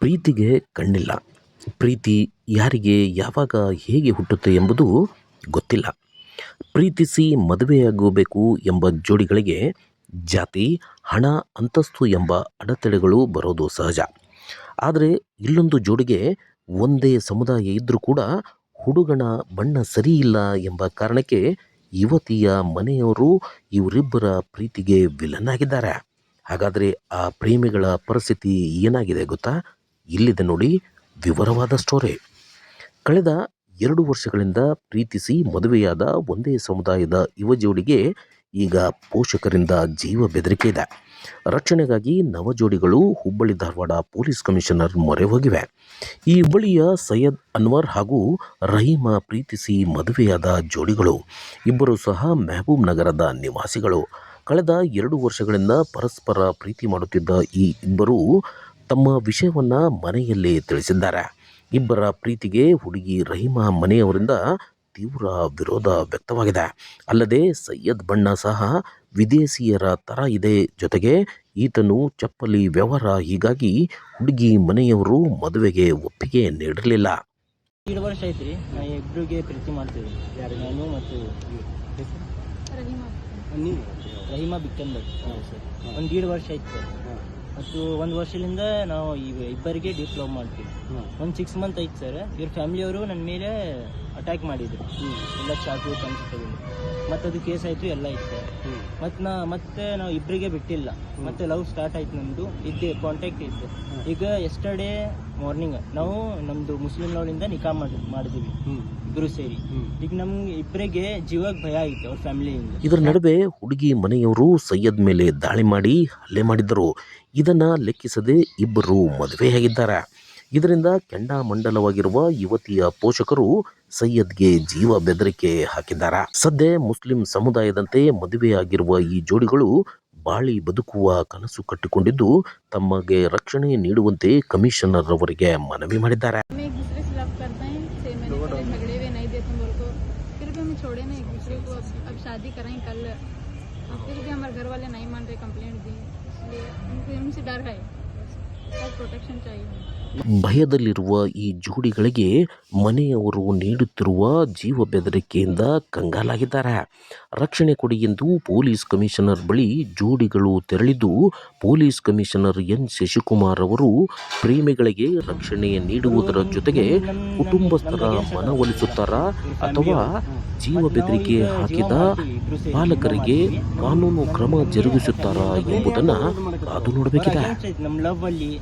ಪ್ರೀತಿಗೆ ಕಣ್ಣಿಲ್ಲ. ಪ್ರೀತಿ ಯಾರಿಗೆ, ಯಾವಾಗ ಹೇಗೆ ಹುಟ್ಟುತ್ತೆ ಎಂಬುದು ಗೊತ್ತಿಲ್ಲ. ಪ್ರೀತಿಸಿ ಮದುವೆಯಾಗಬೇಕು ಎಂಬ ಜೋಡಿಗಳಿಗೆ ಜಾತಿ, ಹಣ, ಅಂತಸ್ತು ಎಂಬ ಅಡೆತಡೆಗಳು ಬರೋದು ಸಹಜ. ಆದರೆ ಇಲ್ಲೊಂದು ಜೋಡಿಗೆ ಒಂದೇ ಸಮುದಾಯ ಇದ್ದರೂ ಕೂಡ ಹುಡುಗನ ಬಣ್ಣ ಸರಿಯಿಲ್ಲ ಎಂಬ ಕಾರಣಕ್ಕೆ ಯುವತಿಯ ಮನೆಯವರು ಇವರಿಬ್ಬರ ಪ್ರೀತಿಗೆ ವಿಲನ್ ಆಗಿದ್ದಾರೆ. ಹಾಗಾದರೆ ಆ ಪ್ರೇಮಿಗಳ ಪರಿಸ್ಥಿತಿ ಏನಾಗಿದೆ ಗೊತ್ತಾ? ಇಲ್ಲಿದೆ ನೋಡಿ, ವಿವರವಾದ ಸ್ಟೋರಿ ಕಳೆದ ಎರಡು ವರ್ಷಗಳಿಂದ ಪ್ರೀತಿಸಿ ಮದುವೆಯಾದ ಒಂದೇ ಸಮುದಾಯದ ಯುವ ಜೋಡಿಗೆ ಈಗ ಪೋಷಕರಿಂದ ಜೀವ ಬೆದರಿಕೆ ಇದೆ. ರಕ್ಷಣೆಗಾಗಿ ನವಜೋಡಿಗಳು ಹುಬ್ಬಳ್ಳಿ ಧಾರವಾಡ ಪೊಲೀಸ್ ಕಮಿಷನರ್ ಮೊರೆ ಹೋಗಿವೆ. ಈ ಹುಬ್ಬಳ್ಳಿಯ ಸೈಯದ್ ಅನ್ವರ್ ಹಾಗೂ ರಹೀಮ ಪ್ರೀತಿಸಿ ಮದುವೆಯಾದ ಜೋಡಿಗಳು ಇಬ್ಬರು ಸಹ ಮೆಹಬೂಬ್ ನಗರದ ನಿವಾಸಿಗಳು. ಕಳೆದ ಎರಡು ವರ್ಷಗಳಿಂದ ಪರಸ್ಪರ ಪ್ರೀತಿ ಮಾಡುತ್ತಿದ್ದ ಈ ಇಬ್ಬರು ತಮ್ಮ ವಿಷಯವನ್ನು ಮನೆಯಲ್ಲಿ ತಿಳಿಸಿದ್ದಾರೆ. ಇಬ್ಬರ ಪ್ರೀತಿಗೆ ಹುಡುಗಿ ರಹೀಮಾ ಮನೆಯವರಿಂದ ತೀವ್ರ ವಿರೋಧ ವ್ಯಕ್ತವಾಗಿದೆ. ಅಲ್ಲದೆ ಸೈಯದ್ ಬಣ್ಣ ಸಹ ವಿದೇಶಿಯರ ಥರ ಇದೆ. ಜೊತೆಗೆ ಈತನು ಚಪ್ಪಲಿ ವ್ಯವಹಾರ ಹೀಗಾಗಿ ಹುಡುಗಿ ಮನೆಯವರು ಮದುವೆಗೆ ಒಪ್ಪಿಗೆ ನೀಡಿರಲಿಲ್ಲ. ಎರಡು ವರ್ಷ ಐತ್ರಿ ನಾ ಇಬ್ಬರಿಗೆ ಪ್ರೀತಿ ಮಾಡ್ತೀವಿ ಯಾರು ನಾನು ಮತ್ತು ನೀವು ರಹೀಮಾ. ಬಿಕ್ಕಂಬರ್ ಸರ್. ಒಂದು ಎರಡು ವರ್ಷ ಆಯ್ತು. ಸರ್ ಮತ್ತು ಒಂದು ವರ್ಷದಿಂದ ನಾವು ಈ ಇಬ್ಬರಿಗೆ ಡೀಪ್ ಮಾಡ್ತೀವಿ. ಒಂದು ಸಿಕ್ಸ್ ಮಂತ್ ಆಯ್ತು ಸರ್ ಇವ್ರ ಫ್ಯಾಮಿಲಿಯವರು ನನ್ನ ಮೇಲೆ ಅಟ್ಯಾಕ್ ಮಾಡಿದ್ರು. ಎಲ್ಲ ಚಾಕು ತಗೊಂಡು. ಮತ್ತು ಅದು ಕೇಸ್ ಆಯಿತು ಎಲ್ಲ ಇತ್ತು ಸರ್ ಮತ್ತು ನಾ ಮತ್ತೆ ನಾವು ಇಬ್ಬರಿಗೆ ಬಿಟ್ಟಿಲ್ಲ. ಮತ್ತೆ ಲವ್ ಸ್ಟಾರ್ಟ್ ಆಯ್ತು ನಮ್ಮದು ಇದ್ದೆ ಕಾಂಟ್ಯಾಕ್ಟ್ ಇತ್ತು ಈಗ ಎಸ್ಟರ್ಡೇ ಮಾರ್ನಿಂಗ್ ನಾವು ನಮ್ಮದು ಮುಸ್ಲಿಂ ಲವ್ನಿಂದ ನಿಕಾ ಮಾಡಿ ಮಾಡಿದ್ವಿ. ಇಬ್ಬರು ಸೇರಿ. ಈಗ ನಮ್ಗೆ ಇಬ್ಬರಿಗೆ ಜೀವಕ್ಕೆ ಭಯ ಐತೆ ಅವ್ರ ಫ್ಯಾಮಿಲಿಯಿಂದ ಇದರ ನಡುವೆ ಹುಡುಗಿ ಮನೆಯವರು ಸೈಯದ್ ಮೇಲೆ ದಾಳಿ ಮಾಡಿ ಹಲ್ಲೆ ಮಾಡಿದ್ದರು. ಇದನ್ನ ಲೆಕ್ಕಿಸದೆ ಇಬ್ಬರು ಮದುವೆಯಾಗಿದ್ದಾರೆ ಇದರಿಂದ ಕೆಂಡಾಮಂಡಲವಾಗಿರುವ ಯುವತಿಯ ಪೋಷಕರು ಸೈಯದ್ಗೆ ಜೀವ ಬೆದರಿಕೆ ಹಾಕಿದ್ದಾರೆ. ಸದ್ಯ ಮುಸ್ಲಿಂ ಸಮುದಾಯದಂತೆ ಮದುವೆಯಾಗಿರುವ ಈ ಜೋಡಿಗಳು ಬಾಳಿ ಬದುಕುವ ಕನಸು ಕಟ್ಟಿಕೊಂಡಿದ್ದು ತಮಗೆ ರಕ್ಷಣೆ ನೀಡುವಂತೆ ಕಮಿಷನರ್ ಅವರಿಗೆ ಮನವಿ ಮಾಡಿದ್ದಾರೆ. छोड़े ना एक दूसरे को। अब, शादी कराएँ कल। फिर भी हमारे घर वाले नहीं मान रहे कंप्लेंट दी इसलिए उनसे डर है। ಭಯದಲ್ಲಿರುವ ಈ ಜೋಡಿಗಳಿಗೆ ಮನೆಯವರು ನೀಡುತ್ತಿರುವ ಜೀವ ಬೆದರಿಕೆಯಿಂದ ಕಂಗಾಲಾಗಿದ್ದಾರೆ. ರಕ್ಷಣೆ ಕೊಡಿ ಎಂದು ಪೊಲೀಸ್ ಕಮಿಷನರ್ ಬಳಿ ಜೋಡಿಗಳು ತೆರಳಿದ್ದು ಪೊಲೀಸ್ ಕಮಿಷನರ್ ಎನ್. ಶಶಿಕುಮಾರ್ ಅವರು ಪ್ರೇಮಿಗಳಿಗೆ ರಕ್ಷಣೆ ನೀಡುವುದರ ಜೊತೆಗೆ ಕುಟುಂಬಸ್ಥರ ಮನವೊಲಿಸುತ್ತಾರಾ ಅಥವಾ ಜೀವ ಬೆದರಿಕೆ ಹಾಕಿದ ಪಾಲಕರಿಗೆ ಕಾನೂನು ಕ್ರಮ ಜರುಗಿಸುತ್ತಾರಾ ಎಂಬುದನ್ನು ಅದು ನೋಡಬೇಕಿದೆ. ನಮ್ಮ ಲವ್ ಅಲ್ಲಿ